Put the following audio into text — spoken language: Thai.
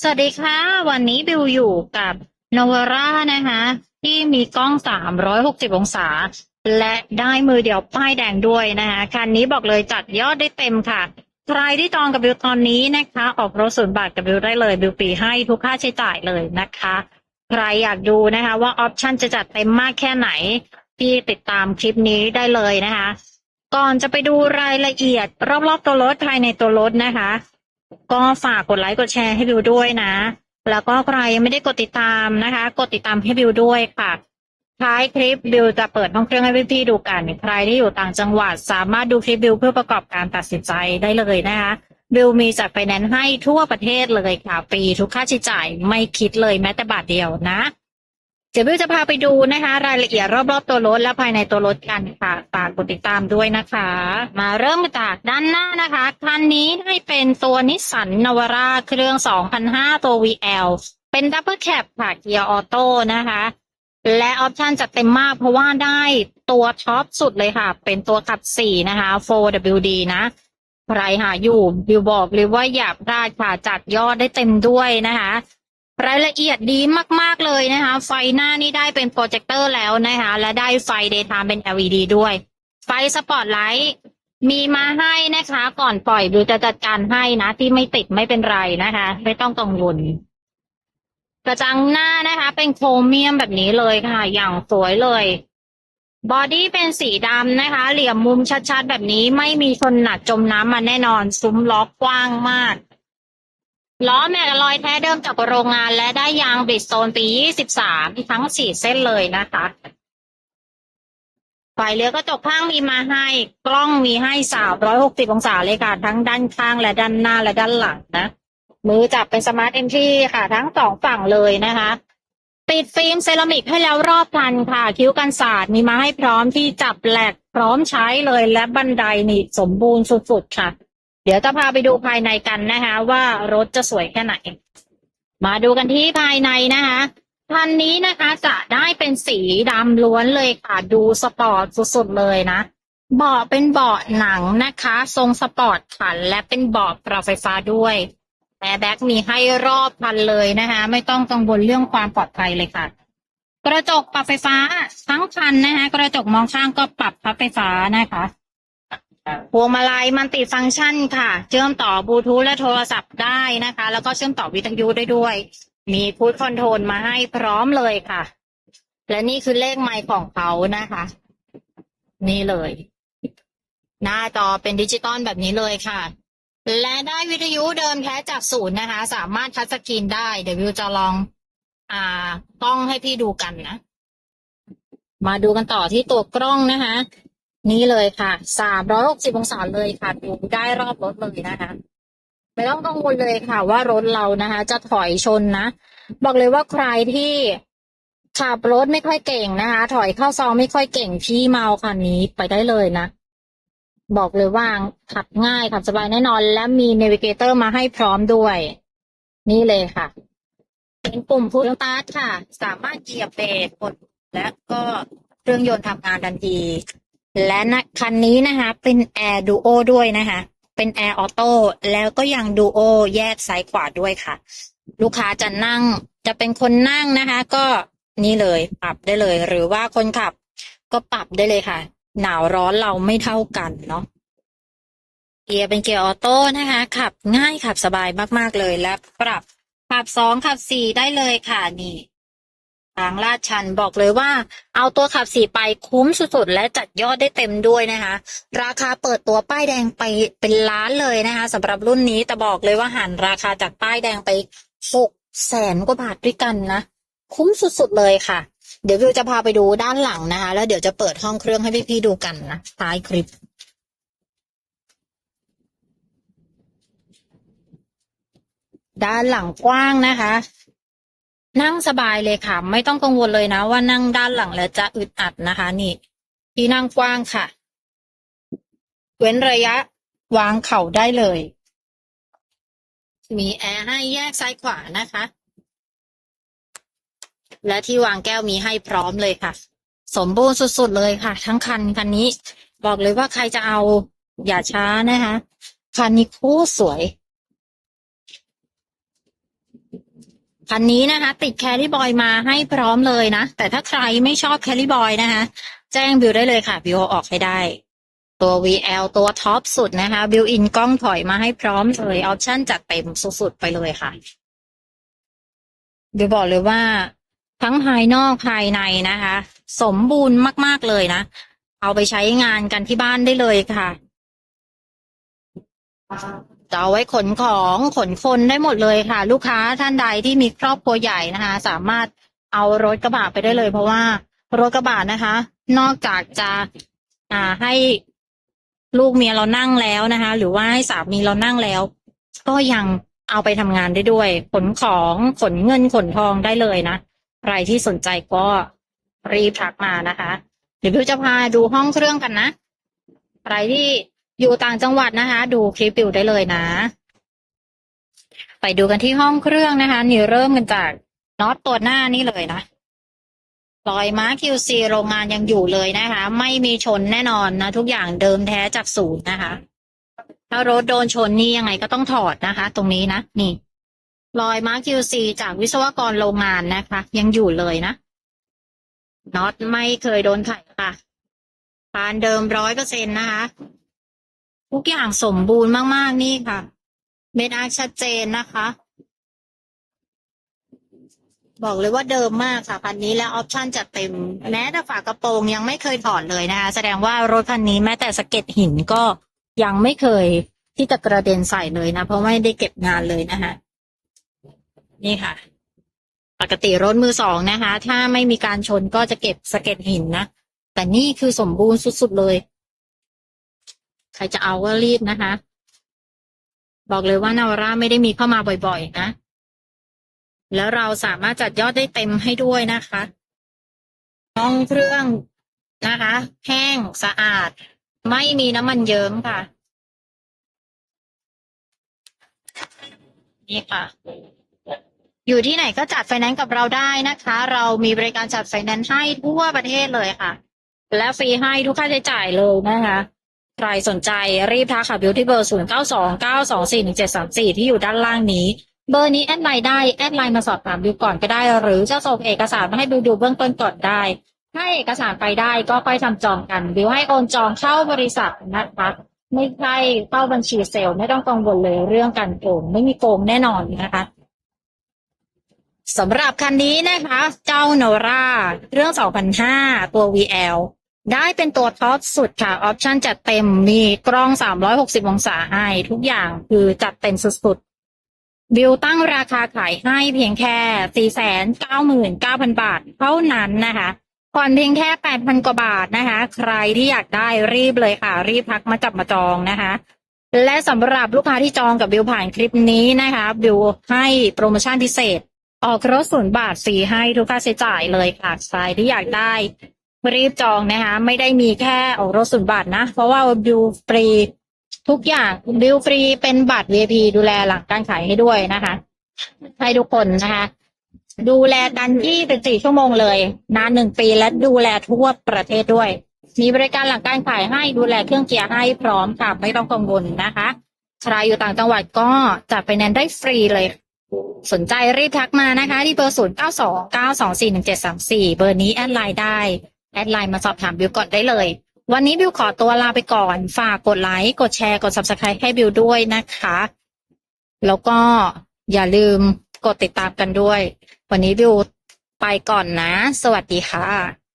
สวัสดีค่ะ วันนี้บิวอยู่กับนวาร่านะคะ ที่มีกล้อง 360 องศา และได้มือเดียวป้ายแดงด้วยนะคะคันนี้บอกเลยจัดยอดได้เต็มค่ะ ใครที่จองกับบิวตอนนี้นะคะ ออกรถศูนย์บาทกับบิวได้เลย บิวปีให้ทุกค่าใช้จ่ายเลยนะคะ ใครอยากดูนะคะ ว่าออปชันจะจัดเต็มมากแค่ไหนที่ติดตามคลิปนี้ได้เลยนะคะ ก่อนจะไปดูรายละเอียดรอบๆตัวรถภายในตัวรถนะคะ ก็ฝากกดไลค์กดแชร์ให้บิวด้วยนะ แล้วก็ใครยังไม่ได้กดติดตามนะคะ กดติดตามให้บิวด้วยค่ะท้ายคลิปบิวจะเปิดห้องเครื่องให้พี่ๆดูกัน ใครที่อยู่ต่างจังหวัด สามารถดูคลิปบิวเพื่อประกอบการตัดสินใจได้เลยนะคะบิวมีจัดไฟแนนซ์ให้ทั่วประเทศเลยค่ะฟรีทุกค่าใช้จ่ายไม่คิดเลยแม้แต่บาทเดียวนะ ดี๋ยวบิวจะพาไปดูนะคะ รายละเอียดรอบๆตัวรถและภายในตัวรถกันค่ะฝากกดติดตามด้วยนะคะ มาเริ่มจากด้านหน้านะคะคันนี้ได้เป็นตัวนิสสันนวาร่าเครื่อง 2005 ตัว VL เป็นดับเบิลแคปค่ะเกียร์ออโต้นะคะ และออปชันจัดเต็มมากเพราะว่าได้ตัวท็อปสุดเลยค่ะ เป็นตัวขับ 4 นะคะ 4WD นะใครหาอยู่บิวบอกเลยว่าอย่าพลาดค่ะจัดยอดได้เต็มด้วยนะคะ รายละเอียดดีมาก ๆ เลยนะคะ ไฟหน้านี่ได้เป็นโปรเจคเตอร์แล้วนะคะ และได้ไฟ daytime เป็น LED ด้วย ไฟสปอตไลท์มีมาให้นะคะ ก่อนปล่อยบิวจะจัดการให้นะ ที่ไม่ติดไม่เป็นไรนะคะ ไม่ต้องกังวลกระจังหน้านะคะ เป็นโครเมียมแบบนี้เลยค่ะ อย่างสวยเลยบอดี้เป็นสีดำนะคะ เหลี่ยมมุมชัดๆ แบบนี้ไม่มีชนหนักจมน้ำมาแน่นอน ซุ้มล้อกกว้างมาก ล้อแม็กกาลอยแท้เดิมจากโรงงานและได้ยางบริดโซนปี 23 ทั้ง 4 เส้นเลยนะคะไฟเลี้ยวกระจกข้างมีมาให้ กล้องมีให้ 360 องศาเลยค่ะ ทั้งด้านข้างและด้านหน้าและด้านหลังนะ มือจับเป็นสมาร์ทเอนทรีค่ะ ทั้งสองฝั่งเลยนะคะ ติดฟิล์มเซรามิกให้แล้วรอบคันค่ะ คิ้วกันศาสตร์มีมาให้พร้อมที่จับแหลกพร้อมใช้เลยและบันไดนี่สมบูรณ์สุดๆค่ะ เดี๋ยวจะพาไปดูภายในกันนะคะ ว่ารถจะสวยแค่ไหน มาดูกันที่ภายในนะคะคันนี้นะคะจะได้เป็นสีดำล้วนเลยค่ะดูสปอร์ตสุดๆเลยนะเบาะเป็นเบาะหนังนะคะ ทรงสปอร์ตค่ะและเป็นเบาะปรับไฟฟ้าด้วยแอร์แบ็กมีให้รอบคันเลยนะคะ ไม่ต้องกังวลเรื่องความปลอดภัยเลยค่ะ กระจกปรับไฟฟ้าทั้งคันนะคะ กระจกมองข้างก็ปรับพับไฟฟ้านะคะ พวงมาลัยมันติดฟังก์ชันค่ะ เชื่อมต่อบลูทูธและโทรศัพท์ได้นะคะ แล้วก็เชื่อมต่อวิทยุได้ด้วย มีพูดคอนโทรลมาให้พร้อมเลยค่ะ และนี่คือเลขไมค์ของเขานะคะ นี่เลย หน้าจอเป็นดิจิตอลแบบนี้เลยค่ะ และได้วิทยุเดิมแท้จากศูนย์นะคะ สามารถทัชสกรีนได้ เดี๋ยววิวจะลอง อ่ากล้องให้พี่ดูกันนะ มาดูกันต่อที่ตัวกล้องนะคะ นี่เลยค่ะ สามร้อยหกสิบองศาเลยค่ะ ดูได้รอบรถเลยนะคะ ไม่ต้องกังวลเลยค่ะ ว่ารถเรานะคะ จะถอยชนนะ บอกเลยว่าใครที่ขับรถไม่ค่อยเก่งนะคะ ถอยเข้าซองไม่ค่อยเก่งพี่เมาคันนี้ไปได้เลยนะ บอกเลยว่าขับง่ายขับสบายแน่นอน และมีเนวิเกเตอร์มาให้พร้อมด้วย นี่เลยค่ะเป็นปุ่มพุทสตาร์ทค่ะ สามารถเหยียบเบรกกดและก็เครื่องยนต์ทำงานทันที และนะคันนี้นะคะเป็น Air Duo ด้วยนะคะเป็น Air Auto แล้วก็ยัง Duo แยกซ้ายขวาด้วยค่ะ ลูกค้าจะนั่งจะเป็นคนนั่งนะคะ ก็นี่เลยปรับได้เลย หรือว่าคนขับ ก็ปรับได้เลยค่ะ หนาวร้อนเราไม่เท่ากันเนาะเกียร์เป็นเกียร์ออโต้นะคะขับง่ายขับสบายมากๆเลยและปรับขับสองขับสี่ได้เลยค่ะนี่ ทางลาดชันบอกเลยว่า เอาตัวขับสี่ไปคุ้มสุดๆ และจัดยอดได้เต็มด้วยนะคะ ราคาเปิดตัวป้ายแดงไปเป็นล้านเลยนะคะสำหรับรุ่นนี้แต่บอกเลยว่าหันราคาจากป้ายแดงไปหกแสนกว่าบาทด้วยกันนะ คุ้มสุดๆเลยค่ะ เดี๋ยววิวจะพาไปดูด้านหลังนะคะ แล้วเดี๋ยวจะเปิดห้องเครื่องให้พี่ๆดูกันนะท้ายคลิปด้านหลังกว้างนะคะ นั่งสบายเลยค่ะ ไม่ต้องกังวลเลยนะ ว่านั่งด้านหลังแล้วจะอึดอัดนะคะ นี่ ที่นั่งกว้างค่ะ เว้นระยะ วางเข่าได้เลย มีแอร์ให้แยกซ้ายขวานะคะ และที่วางแก้วมีให้พร้อมเลยค่ะ สมบูรณ์สุดๆเลยค่ะ ทั้งคันคันนี้ บอกเลยว่าใครจะเอาอย่าช้านะคะ คันนี้คตรสวย คันนี้นะคะ ติดแครี่บอยมาให้พร้อมเลยนะ แต่ถ้าใครไม่ชอบแครี่บอยนะคะ แจ้งบิวได้เลยค่ะบิวเอาออกให้ได้ ตัว VL ตัวท็อปสุดนะคะบิวอินกล้องถอยมาให้พร้อมเลยออปชั่นจัดเต็มสุดๆไปเลยค่ะบิวบอกเลยว่า ทั้งภายนอกภายในนะคะ สมบูรณ์มากๆเลยนะ เอาไปใช้งานกันที่บ้านได้เลยค่ะ เอาไว้ขนของขนคนได้หมดเลยค่ะ ลูกค้าท่านใดที่มีครอบครัวใหญ่นะคะ สามารถเอารถกระบะไปได้เลย เพราะว่ารถกระบะนะคะ นอกจากจะอ่าให้ลูกเมียเรานั่งแล้วนะคะ หรือว่าให้สามีเรานั่งแล้ว ก็ยังเอาไปทำงานได้ด้วย ขนของขนเงินขนทองได้เลยนะใครที่สนใจก็รีบทักมานะคะ เดี๋ยวพี่จะพาดูห้องเครื่องกันนะใครที่ อยู่ต่างจังหวัดนะคะ ดูคลิปวิวได้เลยนะ ไปดูกันที่ห้องเครื่องนะคะ นี่เริ่มกันจากน็อตตัวหน้านี่เลยนะรอยม้า QC โรงงานยังอยู่เลยนะคะ ไม่มีชนแน่นอนนะ ทุกอย่างเดิมแท้จากศูนย์นะคะ ถ้ารถโดนชนนี่ยังไงก็ต้องถอดนะคะ ตรงนี้นะ นี่รอยมา QC จากวิศวกรโรงงานนะคะ ยังอยู่เลยนะน็อตไม่เคยโดนไขค่ะพานเดิมร้อยเปอร์เซ็นต์นะคะ ทุกอย่างสมบูรณ์มาก ๆ นี่ค่ะ เม็ดอาร์ชัดเจนนะคะ บอกเลยว่าเดิมมากค่ะคันนี้แล้วออปชั่นจัดเต็ม แม้แต่ฝากระโปรงยังไม่เคยถอดเลยนะคะ แสดงว่ารถคันนี้แม้แต่สะเก็ดหินก็ยังไม่เคยที่จะกระเด็นใส่เลยนะ เพราะไม่ได้เก็บงานเลยนะคะนี่ค่ะ ปกติรถมือสองนะคะ ถ้าไม่มีการชนก็จะเก็บสะเก็ดหินนะ แต่นี่คือสมบูรณ์สุด ๆ เลย ใครจะเอาก็รีบนะคะ บอกเลยว่านาวร่าไม่ได้มีเข้ามาบ่อยๆนะ แล้วเราสามารถจัดยอดได้เต็มให้ด้วยนะคะห้องเครื่องนะคะ แห้งสะอาด ไม่มีน้ำมันเยิ้มค่ะ นี่ค่ะ อยู่ที่ไหนก็จัดไฟแนนซ์กับเราได้นะคะ เรามีบริการจัดไฟแนนซ์ให้ทั่วประเทศเลยค่ะ และฟรีให้ทุกค่าใช้จ่ายเลยนะคะ ใครสนใจรีบทักค่ะบิวที่เบอร์0 9 2 9 2 4 1 7 3 4ที่อยู่ด้านล่างนี้ เบอร์นี้แอดไลน์ได้ แอดไลน์มาสอบถามบิวก่อนก็ได้ หรือจะส่งเอกสารมาให้บิวดูเบื้องต้นก่อนได้ ถ้าเอกสารไปได้ก็ค่อยทำจองกัน บิวให้โอนจองเข้าบริษัทนะคะไม่ใช่เข้าบัญชีเซลล์ไม่ต้องกังวลเลยเรื่องการโกงไม่มีโกงแน่นอนนะคะสำหรับคันนี้นะคะ เจ้าโนราเรื่อง 2005 ตัว VL ได้เป็นตัวท็อปสุดค่ะ ออปชันจัดเต็มมีกล้อง 360 องศาให้ ทุกอย่างคือจัดเต็มสุดๆบิวตั้งราคาขายให้เพียงแค่ 499,000 บาท เท่านั้นนะคะผ่อนเพียงแค่ 8,000 กว่าบาทนะคะ ใครที่อยากได้รีบเลยค่ะ รีบทักมาจับมาจองนะคะ และสำหรับลูกค้าที่จองกับบิวผ่านคลิปนี้นะคะ บิวให้โปรโมชั่นพิเศษ ออกรถศูนย์บาทฟรีให้ทุกค่าใช้จ่ายเลยค่ะ ใครที่อยากได้ รีบจองนะคะ ไม่ได้มีแค่ออกรถศูนย์บาทนะ เพราะว่าบิวฟรีทุกอย่างบิวฟรีเป็นบัตร VIP ดูแลหลังการขายให้ด้วยนะคะ ให้ทุกคนนะคะ ดูแลกัน24ชั่วโมงเลย นานหนึ่งปีและดูแลทั่วประเทศด้วย มีบริการหลังการขายให้ดูแลเครื่องเกียร์ให้พร้อมค่ะไม่ต้องกังวลนะคะใครอยู่ต่างจังหวัดก็จัดไปแนนได้ฟรีเลยสนใจรีบทักมานะคะ ที่เบอร์ 0 9 2 9 2 4 1 7 3 4 เบอร์นี้แอดไลน์ได้ แอดไลน์มาสอบถามบิวก่อนได้เลย วันนี้บิวขอตัวลาไปก่อน ฝากกดไลค์ กดแชร์ กด subscribe ให้บิวด้วยนะคะ แล้วก็อย่าลืมกดติดตามกันด้วย วันนี้บิวไปก่อนนะ สวัสดีค่ะ